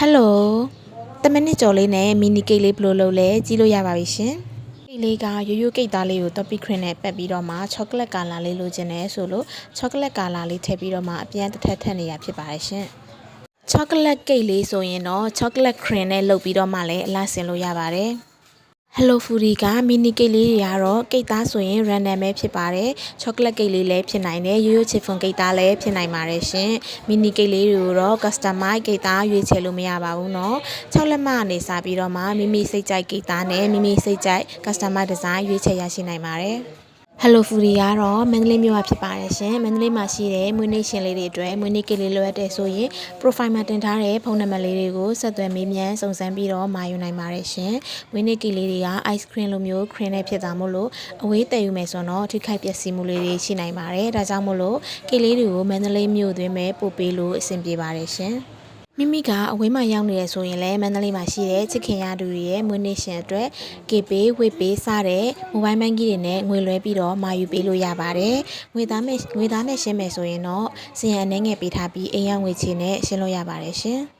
ဟယ်လိုတမနစ်ကျော်လေးနဲ့မီနီကိတ်လေးဘယ်လိုလုပ်လဲကြည့်လို့ရပါပြီရှင်ကိတ်လေးကရိုးရိုးကိတ်သားလေးကိုတော့ပီခရင်နဲ့ပက်ပြီးတော့မှချောကလက်ကာလာလေးလိုချင်တယ်ဆိုလို့ချောကလက်ကာလာလေးထည့်ပြီးတော့မှအပြန်တစ်ထပ်ထပ်နေရဖြစ်ပါတယ်ရှင်ချောကလက်ကိတ်လေးဆိုရင်တော့ချောကလက်ခရင်နဲ့လုပ်ပြီးတော့မှလည်းအလားဆင်လို့ရပါတယ် Hello Foodie ကမီနီကိတ်လေးတွေကတော့ကိတ်သားဆိုရင် random ပဲဖြစ်ပါတယ်။ချောကလက်ကိတ်လေးလည်းဖြစ်နိုင်တယ်။ရိုးရိုးချစ်ဖွန်ကိတ်သားလည်းဖြစ်နိုင်ပါတယ်ရှင်။မီနီကိတ်လေးတွေကိုတော့ customize ကိတ်သားရွေးချယ်လို့မရပါဘူးနော်။၆လက်မအနေစာပြီးတော့မှမိမိစိတ်ကြိုက်ကိတ်သားနဲ့မိမိစိတ်ကြိုက် customize design ရွေးချယ်ရရှိနိုင်ပါတယ်။ Hello Foodie ကတော့မန္တလေးမြို့ကဖြစ်ပါတယ်ရှင်။မန္တလေးမှာရှိတဲ့မွေးနေ့ရှင်လေးတွေအတွက်မွေးနေ့ကိတ်လေးလိုအပ်တဲ့ဆိုရင် profile မှာတင်ထားတဲ့ဖုန်းနံပါတ်လေးတွေကိုဆက်သွယ်မေးမြန်းစုံစမ်းပြီးတော့မာယူနိုင်ပါတယ်ရှင်။မွေးနေ့ကိတ်လေးတွေက ice cream လိုမျိုး cream နဲ့ဖြစ်တာမို့လို့အဝေးတည်ယူမယ်ဆိုတော့ထိခိုက်ပျက်စီးမှုလေးတွေရှိနိုင်ပါတယ်။ဒါကြောင့်မို့လို့ကိတ်လေးတွေကိုမန္တလေးမြို့တွင်ပဲပို့ပေးလို့အဆင်ပြေပါတယ်ရှင်။ မိမိကအဝေးမှာရောက်နေရဆိုရင်လည်းမန္တလေးမှာရှိတဲ့ချစ်ခင်ရသူတွေရဲ့မွေးနေ့ရှင်အတွက်ကေပေးဝေပေးစတဲ့မိုဘိုင်းဘဏ်ကြီးတွေနဲ့ငွေလွှဲပြီးတော့မာယူပေးလို့ရပါတယ်။ငွေသားမဲ့ငွေသားနဲ့ရှင်းမယ်ဆိုရင်တော့စီရန်အနေငယ်ပေးထားပြီးအိမ်ရငွေချေနဲ့ရှင်းလို့ရပါတယ်ရှင်။